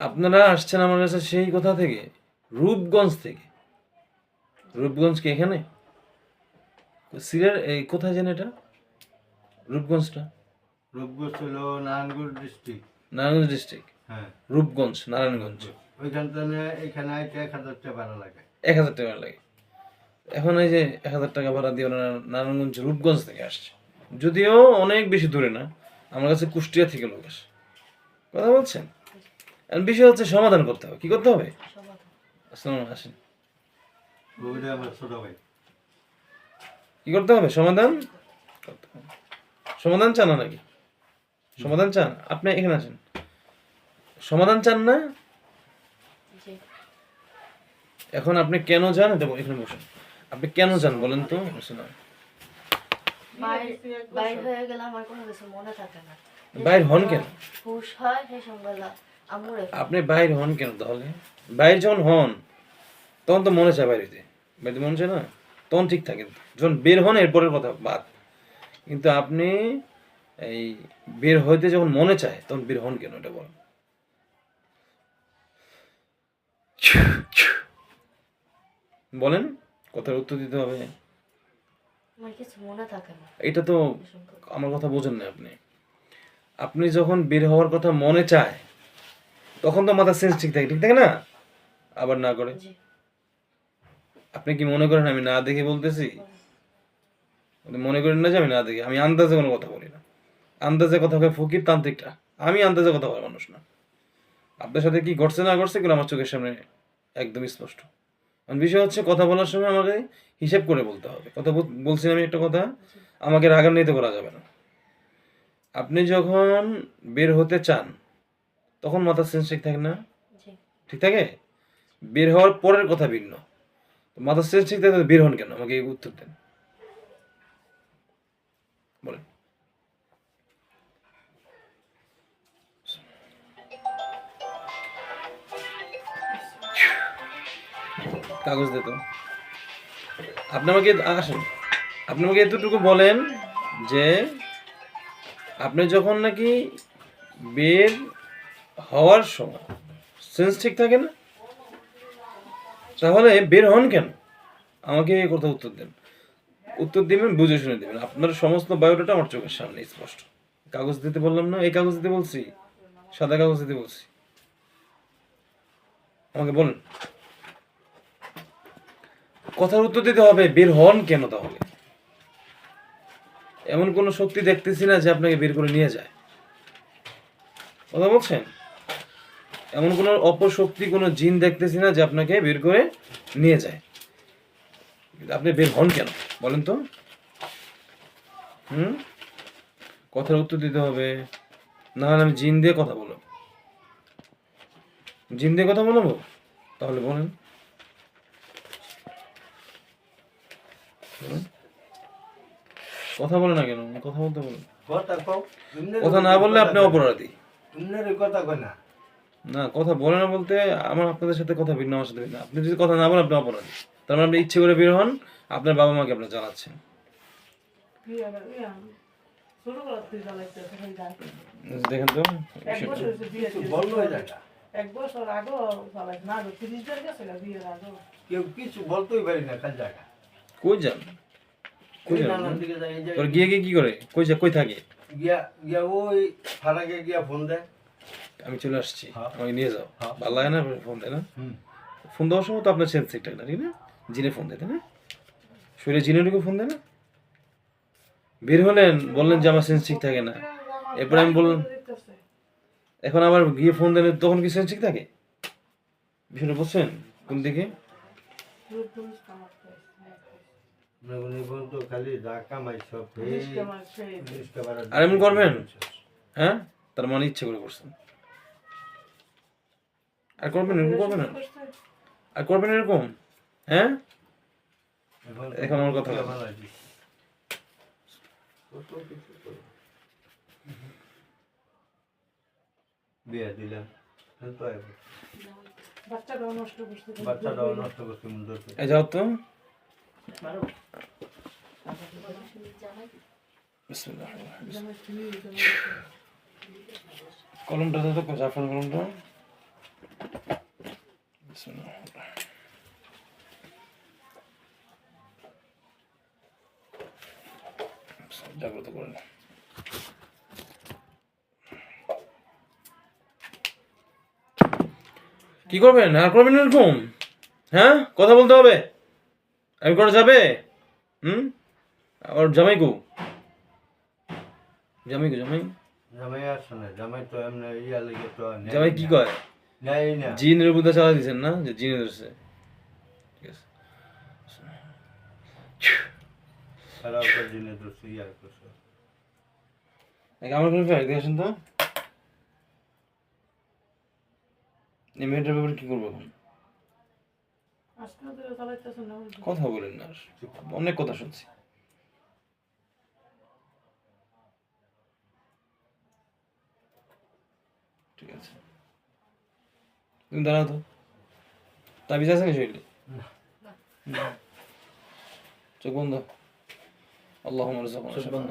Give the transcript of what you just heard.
আপনারা আসছেন আমার কাছে সেই কথা থেকে? রূপগঞ্জ থেকে। রূপগঞ্জ কি এখানে? সিলেট এই কোথায় যেন এটা? রূপগঞ্জটা? রূপগঞ্জ হলো নারায়ণগঞ্জ ডিস্ট্রিক্ট নারায়ণগঞ্জ ডিস্ট্রিক্ট হ্যাঁ। রূপগঞ্জ নারায়ণগঞ্জ। ওইখান থেকে এখানে এক হাজার টাকা ভাড়া লাগে। এক হাজার টাকা লাগে। এখন এই যে এক হাজার টাকা ভাড়া দিয়ে ওনারা নারায়ণগঞ্জ রূপগঞ্জ থেকে আসছে। যদিও অনেক বেশি দূরে না আমার কাছে কুষ্টিয়া থেকে লোক আসে। কথা বলছেন? বিষয় হচ্ছে সমাধান করতে হবে। কি করতে হবে? আসসালাম আসেন। ওইটা আমার ছোট ভাই। কি করতে হবে? সমাধান করতে হবে। সমাধান চান না নাকি? সমাধান চান? আপনি এখানে আছেন সমাধান চান না? এখন আপনি কেন চান বল- এখানে বসুন। আপনি কেন চান বলেন তো? বাইর বাইর হয়ে গেলে আমার কোনো কিছু মনে থাকে না। বাইর হন কেন? হুশ হয় সেই আপনি বাইর হন কেন তাহলে? বাইর যখন হন তখন তো মনে চায় বাইরেতে বাড়িতে মনে চায় না? তখন ঠিক থাকে। যখন বের হন এরপরের কথা বাদ। কিন্তু আপনি এই বের হইতে যখন মনে চায় তখন বের হন কেন? এটা বলেন। বলেন কথার উত্তর দিতে হবে। এটা তো আমার কথা বোঝেন না আপনি। আপনি যখন বের হওয়ার কথা মনে চায় তখন তো মাথার সেন্স ঠিক থাকে ঠিক থাকে না? আবার না করে? আপনি কি মনে করেন আমি না দেখে বলতেছি? মনে করেন না যে আমি না দেখে? আমি আন্দাজে কোনো কথা বলি না। আন্দাজে কথা কয় ফকির তান্ত্রিকটা। আমি আন্দাজে কথা বলার মানুষ না। আপনার সাথে কি ঘটছে না ঘটছে এগুলো আমার চোখের সামনে একদম স্পষ্ট। কারণ বিষয় হচ্ছে কথা বলার সময় আমাকে হিসেব করে বলতে হবে। কথা বল- বলছি আমি একটা কথা আমাকে রাগান্বিত করা যাবে না। আপনি যখন বের হতে চান তখন মাথার সেন্স ঠিক থাকে না? ঠিক থাকে? বের হওয়ার পরের কথা ভিন্ন। তো মাথার সেন্স ঠিক থাকে বের হন কেন? আমাকে উত্তর দেন। বলেন। কাগজ দে তো। আপনি আমাকে আসেন। আপনি আমাকে এতটুকু বলেন যে আপনি যখন নাকি বের হওয়ার সময়। সেন্স ঠিক থাকে না? তাহলে বের হন কেন? আমাকে এই কথা উত্তর দেন। উত্তর দিবেন, বুঝে শুনে দিবেন। আপনার সমস্ত বায়োডাটা আমার চোখের সামনে স্পষ্ট। কাগজ দিতে বললাম না, এই কাগজ দিতে বলছি? সাদা কাগজ দিতে বলছি? আমাকে বলুন। কথার উত্তর দিতে হবে, বের হন কেন তাহলে? এমন কোনো শক্তি দেখতেছি না যে আপনাকে বের করে নিয়ে যায়। কথা বলছেন? এমন কোনো অপশক্তি কোনো জিন দেখতেছি না যে আপনাকে বের করে নিয়ে যায়। আপনি বের হন কেন? বলেন তো। হুম? কথার উত্তর দিতে হবে। না হলে আমি জিন দিয়ে কথা বলব। জিন দিয়ে কথা বলব? তাহলে বলেন। কথা বলে না কেন? কথা বলতে বলেন। কথা না বললে আপনি অপরাধী। কথা কয় না। না কথা বলে না বলতে আমার আপনাদের সাথে কথা ভিন্ন আমার সাথে ভিন্ন আপনি যদি কথা না বলেন আপনি অপরাধী। তার মানে আপনি ইচ্ছে করে বের হন আপনার বাবা মাকে আপনার জানাচ্ছেন দেখেন তো জায়গা এক বছর আগেও না তিরিশ বার গেছে বিয়ের আগেও। কেউ কিছু বলতেই পারি না খালি জায়গা। কই যান? যান? তোর গিয়ে গিয়ে কি করে? কই যা কই থাকে? গিয়া গিয়া ওই ফারাকে গিয়া ফোন দেয়। আমি চলে আসছি। হ্যাঁ। আমাকে নিয়ে যাও। হ্যাঁ। ভালো লাগে না ফোন দেয় না? ফোন দেওয়ার সময় তো আপনার সেন্স ঠিক থাকে না? ঠিক না জিনে ফোন দেয় না? শরীরে জিনে ঢুকে ফোন দেয় না? বের হলেন বললেন যে আমার সেন্স ঠিক থাকে না। এরপরে আমি বললাম এখন আবার গিয়ে ফোন দিলে তখন কি সেন্স ঠিক থাকে? বিষয়টা বুঝছেন? কোন দিকে? আর এমন করবেন? হ্যাঁ? তার মানে ইচ্ছে করে করছেন। আর করবেন এরকম করবেন না? আর করবেন এরকম? হ্যাঁ? এখন আমার কথা। বিয়া দিলাম। বাচ্চাটাও নষ্ট করছে যাও তো। কলমটা দাও তো জাফর কলমটা। বিসমিল্লাহ। জাগ্রত করে নে। কি করবেন আর করবেন এরকম? হ্যাঁ? কথা বলতে হবে। আমি করা যাবে? হুম? আর জামাই কো? জামাই কো জামাই? না জামাই তো এমনি ইয়া লেগে তো জামাই কি কয়? জিনের বুদ্ধা চালা দিয়েছেন না? যে জিনে ধরছে ঠিক আছে। আমার কোনো দিয়ে আসেন তো? এই মেয়েটার ব্যাপারে কি করব এখন। কথা বলেন না অনেক কথা শুনছি। ঠিক আছে। তুমি দাঁড়াও তো। তাবিজ আছে না। শরীরে চোখ বন্ধ। আল্লাহ চোখ বন্ধ।